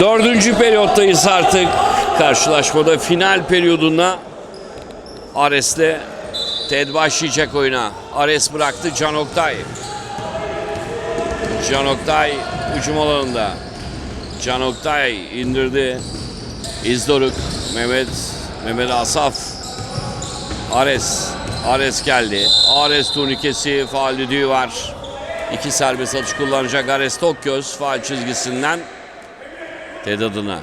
Dördüncü periyottayız artık. Karşılaşmada final periyodunda Ares'le Ted başlayacak oyuna. Ares bıraktı Can Oktay. Can Oktay hücum alanında. Can Oktay indirdi. İzdoruk, Mehmet, Mehmet Asaf. Ares, Ares geldi. Ares turnikesi faal düdüğü var. İki serbest atış kullanacak Ares Tokyoz faal çizgisinden. Ted adına.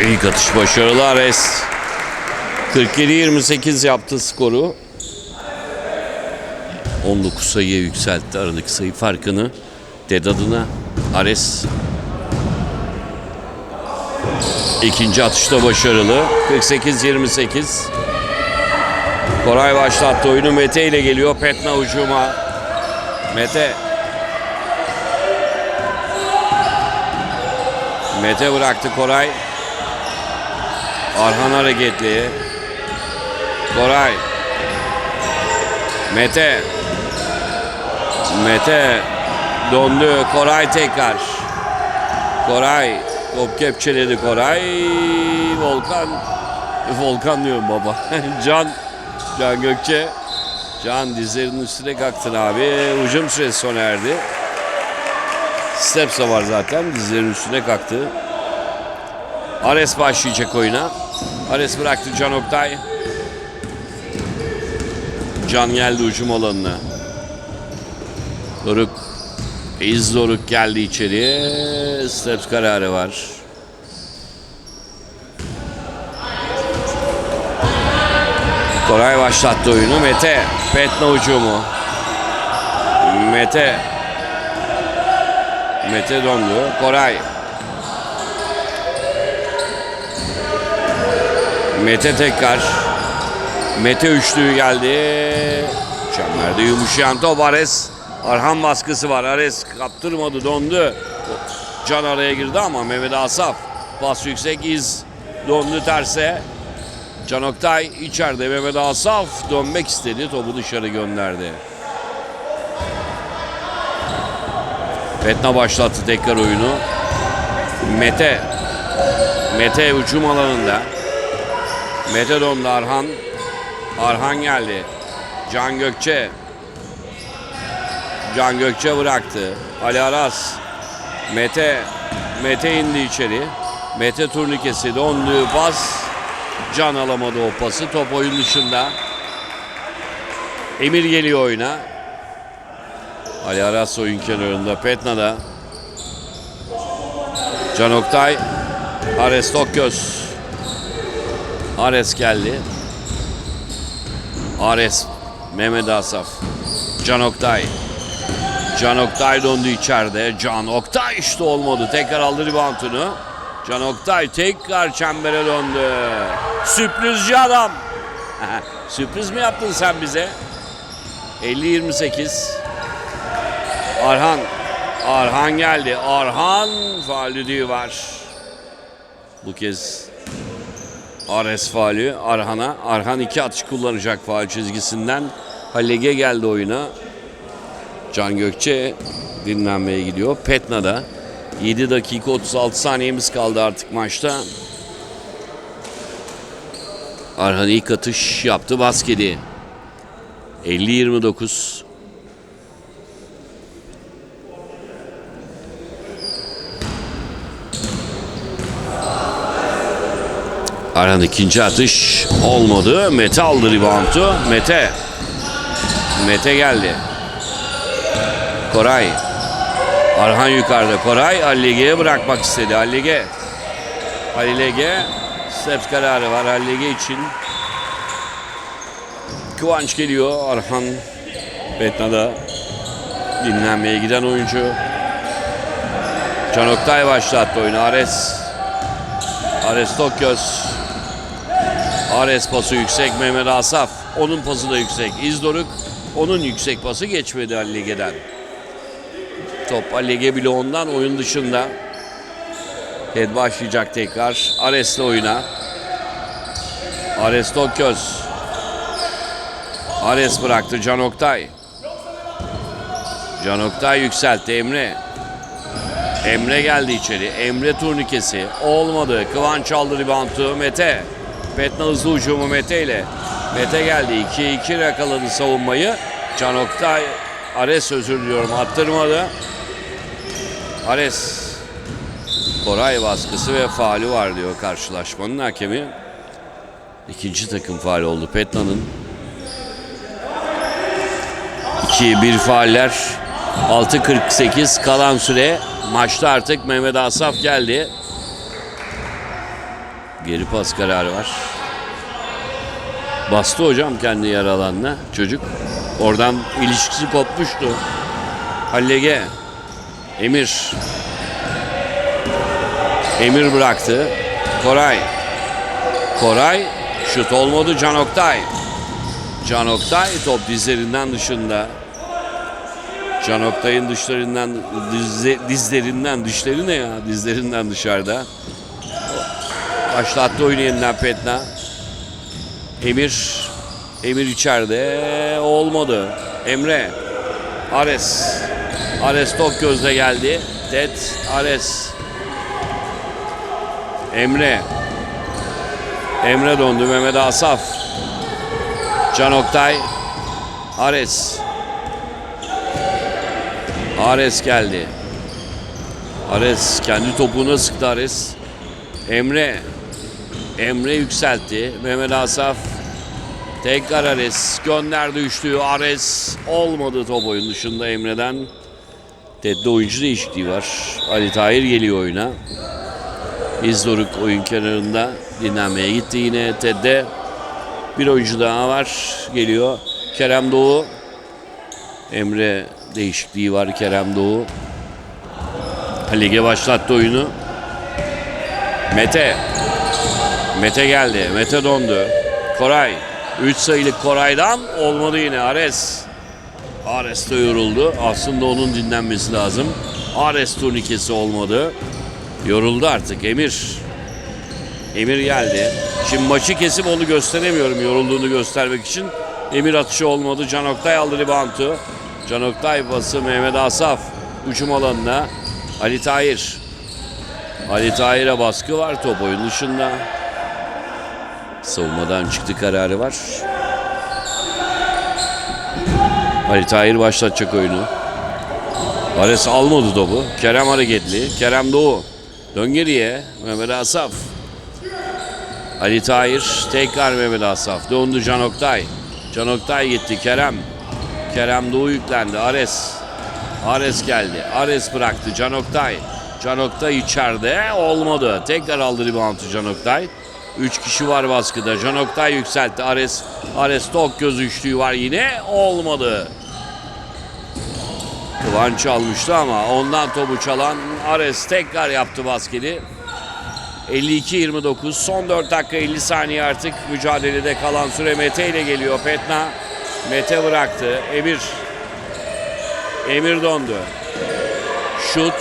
İlk atış başarılı Ares. 47-28 yaptı skoru. 19 sayıya yükseltti aradaki sayı farkını. Ted adına Ares İkinci atışta başarılı. 48-28. Koray başlattı oyunu. Mete ile geliyor. Petna hücuma. Mete. Mete bıraktı Koray. Arhan hareketli. Koray. Mete. Mete dondu. Koray tekrar. Koray top kepçeledi Koray. Volkan. Volkan diyorum baba. Can. Can Gökçe. Can dizlerinin üstüne kalktın abi. Hücum süresi sona erdi. Stepsa var zaten. Dizlerinin üstüne kalktı. Ares başlayacak oyuna. Ares bıraktı Can Oktay. Can geldi hücum alanına. Doruk. İz Doruk geldi içeri. Steps kararı var. Koray başlattı oyunu. Mete. Petna hücumu. Mete. Mete dondu. Koray. Mete tekrar. Mete üçlüğü geldi. Çemberde yumuşayan top Ares. Arhan baskısı var. Ares kaptırmadı dondu. Can araya girdi ama Mehmet Asaf. Pas yüksek iz. Dondu terse. Can Oktay içeride. Mehmet Asaf dönmek istedi. Topu dışarı gönderdi. Petna başlattı tekrar oyunu. Mete. Mete hücum alanında. Mete dondu Arhan. Arhan geldi. Can Gökçe. Can Gökçe bıraktı. Ali Aras. Mete. Mete indi içeri. Mete turnikesi donduğu pas. Can alamadı o pası. Top oyun dışında. Emir geliyor oyuna. Ali Aras oyun kenarında. Petna'da. Can Oktay. Ares Tokyoz. Ares geldi. Ares. Mehmet Asaf. Can Oktay. Can Oktay dondu içeride. Can Oktay işte olmadı. Tekrar aldı ribantını. Can Oktay tekrar çembere döndü. Sürprizci adam. Sürpriz mi yaptın sen bize? 50-28. Arhan. Arhan geldi. Arhan faal var. Bu kez Ares faali Arhan'a. Arhan iki atış kullanacak faal çizgisinden. Halege geldi oyuna. Can Gökçe dinlenmeye gidiyor. Petna'da 7 dakika 36 saniyemiz kaldı artık maçta. Arhan ilk atış yaptı basketi. 50-29. Arhan ikinci atış olmadı. Mete aldı reboundu. Mete. Mete geldi. Koray. Arhan yukarıda. Koray Allige'ye bırakmak istedi. Allige. Allige. Steps kararı var Allige için. Kıvanç geliyor. Arhan Betna'da dinlenmeye giden oyuncu. Can Oktay başlattı oyunu. Ares. Ares Tokyos. Ares pası yüksek Mehmet Asaf. Onun pası da yüksek. İzdoruk. Onun yüksek pası geçmedi Allige'den. Top Allege bloğundan oyun dışında. Ted başlayacak tekrar. Ares'le oyuna. Ares Tokgöz. Ares bıraktı Can Oktay. Can Oktay yükseltti Emre. Emre geldi içeri. Emre turnikesi. Olmadı. Kıvanç aldı ribantı. Mete. Petna hızlı ucumu Mete ile. Mete geldi. 2-2 yakaladı savunmayı. Can Oktay. Ares özür diliyorum. Attırmadı. Ares. Koray baskısı ve faali var diyor karşılaşmanın hakemi. İkinci takım faali oldu Petna'nın. 2-1 faaller. 6.48 kalan süre. Maçta artık Mehmet Asaf geldi. Geri pas kararı var. Bastı hocam kendi yer çocuk. Oradan ilişkisi kopmuştu. Hallege. Emir. Emir bıraktı. Koray. Koray. Şut olmadı Can Oktay. Can Oktay top dizlerinden dışında. Can Oktay'ın dışlarından dizle- dizlerinden dişleri ne ya? Dizlerinden dışarıda. Başlattı oyunu yeniden Petna. Emir Emir içeride olmadı. Emre Ares Ares top gözle geldi. Ted Ares Emre Emre döndü Mehmet Asaf Can Oktay Ares Ares geldi. Ares kendi topuğuna sıktı Ares. Emre. Emre yükseltti. Mehmet Asaf. Tekrar Ares. Gönderdi üçlüyü. Ares. Olmadı top oyun dışında Emre'den. Ted'de oyuncu değişikliği var. Ali Tahir geliyor oyuna. İzdoruk oyun kenarında dinlenmeye gitti yine Ted'de. Bir oyuncu daha var. Geliyor. Kerem Doğu. Emre değişikliği var Kerem Doğu. Lige başlattı oyunu. Mete. Mete geldi. Mete dondu. Koray. 3 sayılık Koray'dan olmadı yine Ares. Ares de yoruldu. Aslında onun dinlenmesi lazım. Ares turnikesi olmadı. Yoruldu artık Emir. Emir geldi. Şimdi maçı kesip onu gösteremiyorum yorulduğunu göstermek için. Emir atışı olmadı. Can Oktay aldı ribantı. Can Oktay pası Mehmet Asaf. Uçum alanına. Ali Tahir. Ali Tahir'e baskı var top oyun dışında. Savunmadan çıktı kararı var. Ali Tahir başlatacak oyunu. Ares almadı topu. Kerem hareketli. Kerem Doğu. Dön geriye. Mehmet Asaf. Ali Tahir. Tekrar Mehmet Asaf. Döndü Can Oktay. Can Oktay gitti. Kerem. Kerem Doğu yüklendi. Ares. Ares geldi. Ares bıraktı. Can Oktay. Can Oktay içeride. Olmadı. Tekrar aldı reboundu Can Oktay. Üç kişi var baskıda. Can Oktay yükseltti. Ares. Ares tok göz üçlüğü var yine. Olmadı. Kıvanç almıştı ama ondan topu çalan Ares tekrar yaptı basketi. 52-29 son 4 dakika 50 saniye artık mücadelede kalan süre Mete ile geliyor. Petna Mete bıraktı. Emir Emir dondu. Şut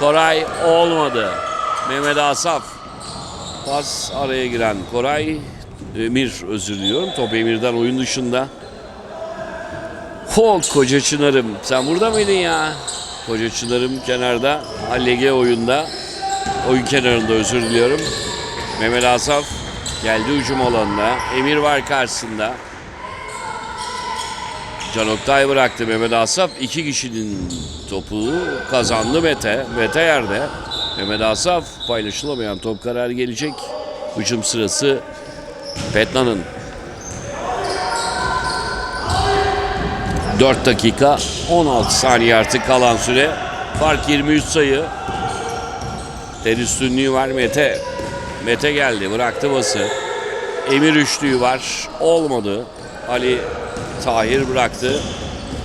Koray olmadı. Mehmet Asaf pas araya giren Koray Emir özür diliyorum. Top Emir'den oyun dışında. Ho koca Çınar'ım. Sen burada mıydın ya? Koca Çınar'ım kenarda. Hallege oyunda. Oyun kenarında özür diliyorum. Mehmet Asaf geldi hücum alanına. Emir var karşısında. Can Oktay bıraktı Mehmet Asaf. iki kişinin topu kazandı Mete. Mete yerde. Mehmet Asaf paylaşılamayan top kararı gelecek. Hücum sırası Petna'nın. 4 dakika 16 saniye artık kalan süre. Fark 23 sayı. Ter üstünlüğü var Mete. Mete geldi bıraktı bası. Emir üçlüğü var. Olmadı. Ali Tahir bıraktı.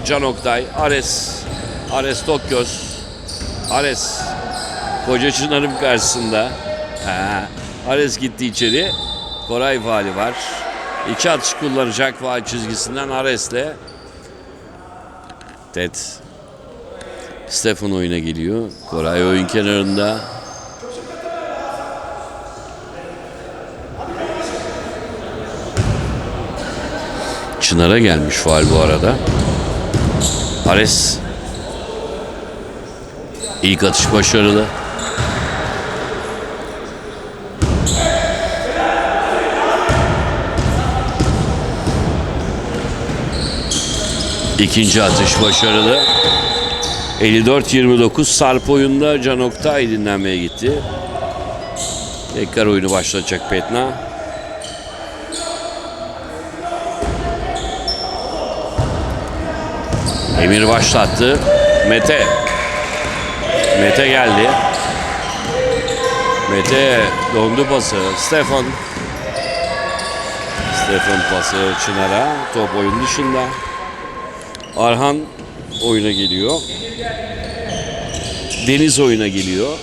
Can Oktay. Ares. Ares Tokgöz. Ares. Koca Çınar'ın karşısında. Ha. Ares gitti içeri. Koray faali var. İki atış kullanacak faal çizgisinden Ares'le. Ted. Stefan oyuna geliyor. Koray oyun kenarında. Çınar'a gelmiş faal bu arada. Ares ilk atış başarılı. İkinci atış başarılı. 54-29 Sarp oyunda Can Oktay dinlenmeye gitti. Tekrar oyunu başlatacak Petna. Emir başlattı. Mete. Mete geldi. Mete dondu pası. Stefan. Stefan pası Çınar'a. Top oyun dışında. Arhan oyuna geliyor. Deniz oyuna geliyor.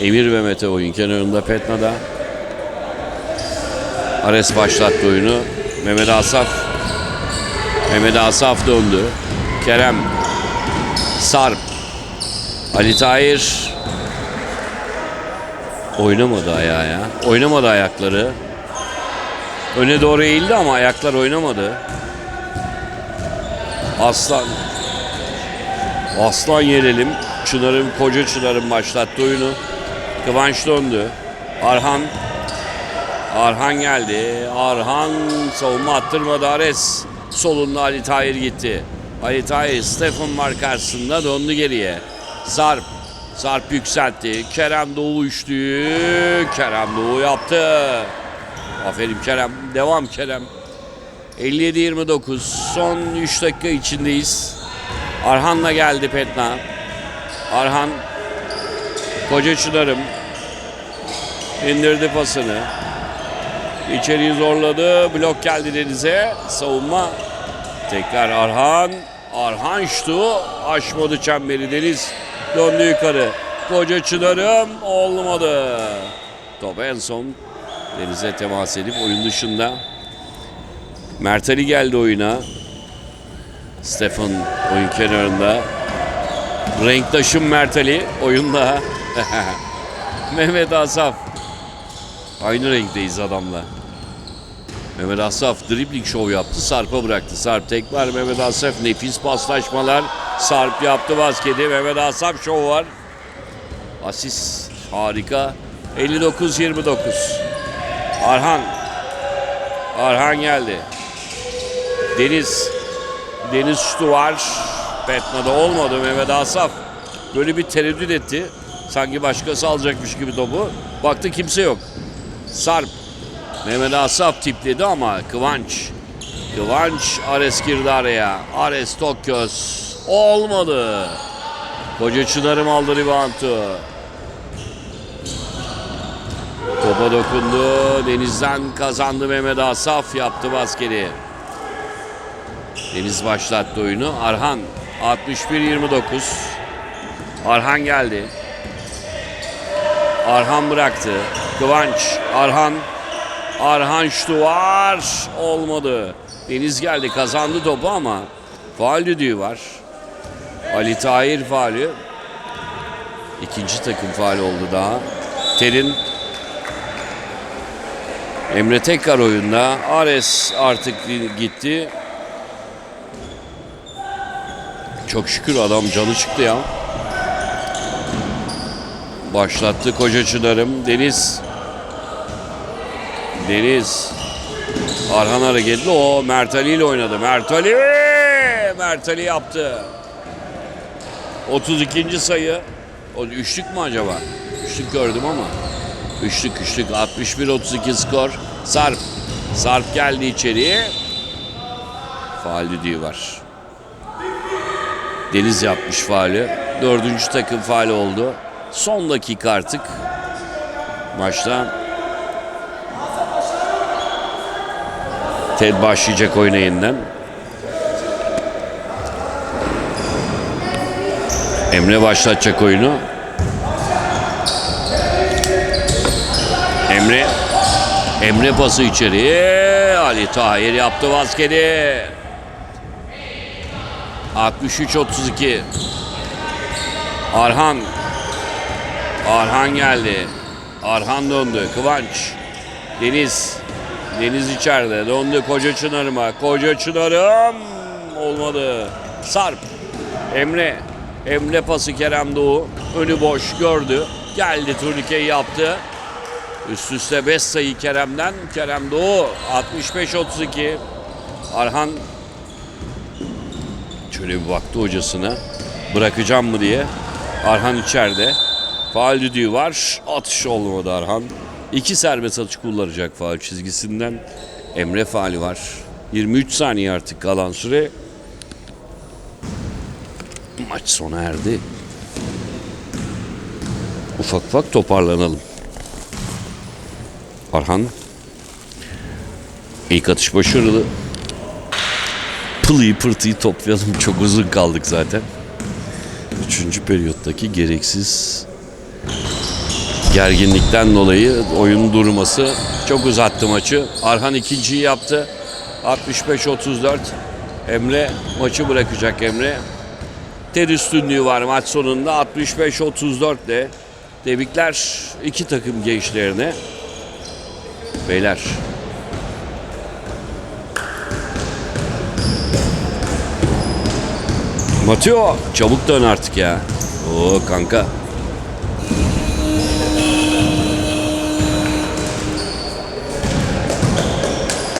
Emir ve Mete oyun kenarında Petna'da. Ares başlattı oyunu. Mehmet Asaf. Mehmet Asaf döndü. Kerem. Sarp. Ali Tahir. Oynamadı ayağı ya. Oynamadı ayakları. Öne doğru eğildi ama ayaklar oynamadı. Aslan. Aslan yerelim. Çınar'ın, koca Çınar'ın başlattı oyunu. Kıvanç döndü. Arhan. Arhan geldi. Arhan savunma attırmadı Ares. Solunda Ali Tahir gitti. Ali Tahir Stefan var karşısında döndü geriye. Sarp. Sarp yükseltti. Kerem Doğu uçtu. Kerem Doğu yaptı. Aferin Kerem. Devam Kerem. 57-29. Son 3 dakika içindeyiz. Arhan'la geldi Petna. Arhan Koca Çınar'ım indirdi pasını. İçeriği zorladı. Blok geldi Deniz'e. Savunma. Tekrar Arhan. Arhan ştu. Aşmadı çemberi Deniz. Döndü yukarı. Koca Çınar'ım olmadı. Top en son Deniz'e temas edip oyun dışında. Mert Ali geldi oyuna. Stefan oyun kenarında. Renktaşım Mert Ali oyunda. Mehmet Asaf. Aynı renkteyiz adamla. Mehmet Asaf dribling show yaptı. Sarp'a bıraktı. Sarp tekrar Mehmet Asaf. Nefis paslaşmalar. Sarp yaptı basketi. Mehmet Asaf show var. Asist harika. 59-29. Arhan. Arhan geldi. Deniz. Deniz şutu var. Petna'da olmadı Mehmet Asaf. Böyle bir tereddüt etti. Sanki başkası alacakmış gibi topu. Baktı kimse yok. Sarp. Mehmet Asaf tipledi ama Kıvanç. Kıvanç Ares girdi araya. Ares Tokyos. Olmadı. Koca Çınar'ım aldı reboundu. Topa dokundu. Deniz'den kazandı Mehmet Asaf. Yaptı basketi. Deniz başlattı oyunu. Arhan 61-29. Arhan geldi. Arhan bıraktı. Kıvanç. Arhan. Arhan şutu var. Olmadı. Deniz geldi kazandı topu ama faal düdüğü var. Ali Tahir faali. İkinci takım faali oldu daha. Terin Emre tekrar oyunda. Ares artık gitti. Çok şükür adam canı çıktı ya. Başlattı koca Çınar'ım. Deniz. Deniz. Arhan hareketli. O Mert Ali ile oynadı. Mert Ali. Mert Ali yaptı. 32. sayı. O üçlük mü acaba? Üçlük gördüm ama. Üçlük üçlük. 61-32 skor. Sarp. Sarp geldi içeriye. Faal düdüğü var. Deniz yapmış faali. Dördüncü takım faali oldu. Son dakika artık. Maçta Ted başlayacak oyuna yeniden. Emre başlatacak oyunu. Emre Emre pası içeriye. Ali Tahir yaptı basketi. 63-32. Arhan. Arhan geldi. Arhan döndü. Kıvanç. Deniz. Deniz içeride. Döndü Koca Çınar'ıma. Koca Çınar'ım. Olmadı. Sarp. Emre. Emre pası Kerem Doğu. Önü boş gördü. Geldi turnikeyi yaptı. Üst üste 5 sayı Kerem'den. Kerem Doğu 65-32. Arhan şöyle bir baktı hocasına. Bırakacağım mı diye. Arhan içeride. Faal düdüğü var. Atış olmadı Arhan. İki serbest atış kullanacak faal çizgisinden. Emre faali var. 23 saniye artık kalan süre. Maç sona erdi. Ufak ufak toparlanalım. Arhan. İlk atış başarılı. Pılıyı pırtıyı toplayalım. Çok uzun kaldık zaten. Üçüncü periyottaki gereksiz gerginlikten dolayı oyun durması çok uzattı maçı. Arhan ikinciyi yaptı. 65-34. Emre maçı bırakacak Emre. Ter üstünlüğü var maç sonunda 65-34 ile. Tebrikler iki takım gençlerine. Beyler Mateo çabuk dön artık ya. Oo kanka